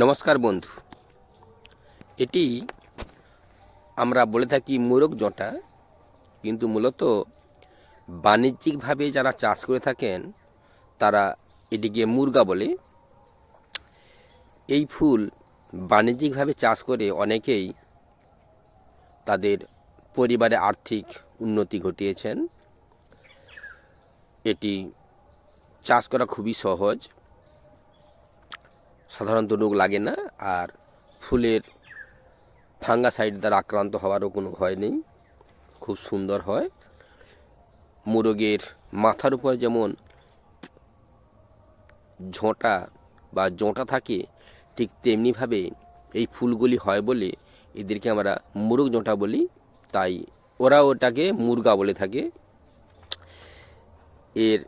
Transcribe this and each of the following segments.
নমস্কার বন্ধু। এটি আমরা বলে থাকি মোরগ জটা, কিন্তু মূলত বাণিজ্যিকভাবে যারা চাষ করে থাকেন, তারা এটিকে মুরগা বলে। এই ফুল বাণিজ্যিকভাবে চাষ করে অনেকেই তাদের পরিবারে আর্থিক উন্নতি ঘটিয়েছেন। এটি চাষ করা খুবই সহজ। সাধারণত রোগ লাগে না, আর ফুলের ফাঙ্গাসাইড দ্বারা আক্রান্ত হওয়ারও কোনো ভয় নেই। খুব সুন্দর হয়। মোরগের মাথার উপর যেমন ঝোঁটা বা জোঁটা থাকে, ঠিক তেমনিভাবে এই ফুলগুলি হয় বলে এদেরকে আমরা মুরগ জোঁটা বলি। তাই ওরা ওটাকে মুরগা বলে থাকে। এর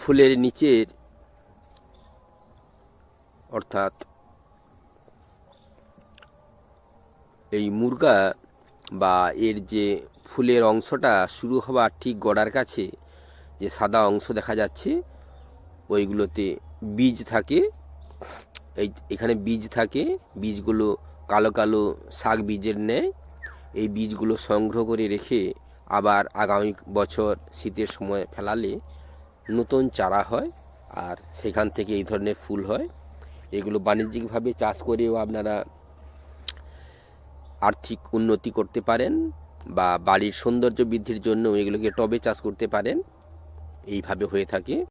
ফুলের নিচের অর্থাৎ এই মুরগা বা এর যে ফুলের অংশটা শুরু হওয়ার ঠিক গড়ার কাছে যে সাদা অংশ দেখা যাচ্ছে, ওইগুলোতে বীজ থাকে। এই এখানে বীজ থাকে, বীজগুলো কালো কালো শাক বীজের নেয় এই বীজগুলো সংগ্রহ করে রেখে আবার আগামী বছর শীতের সময় ফেলালে নতুন চারা হয় আর সেখান থেকে এই ধরনের ফুল হয়। এগুলো বাণিজ্যিকভাবে চাষ করেও আপনারা আর্থিক উন্নতি করতে পারেন বা বাড়ির সৌন্দর্য বৃদ্ধির জন্য এগুলোকে টবে চাষ করতে পারেন। এইভাবে হয়ে থাকে।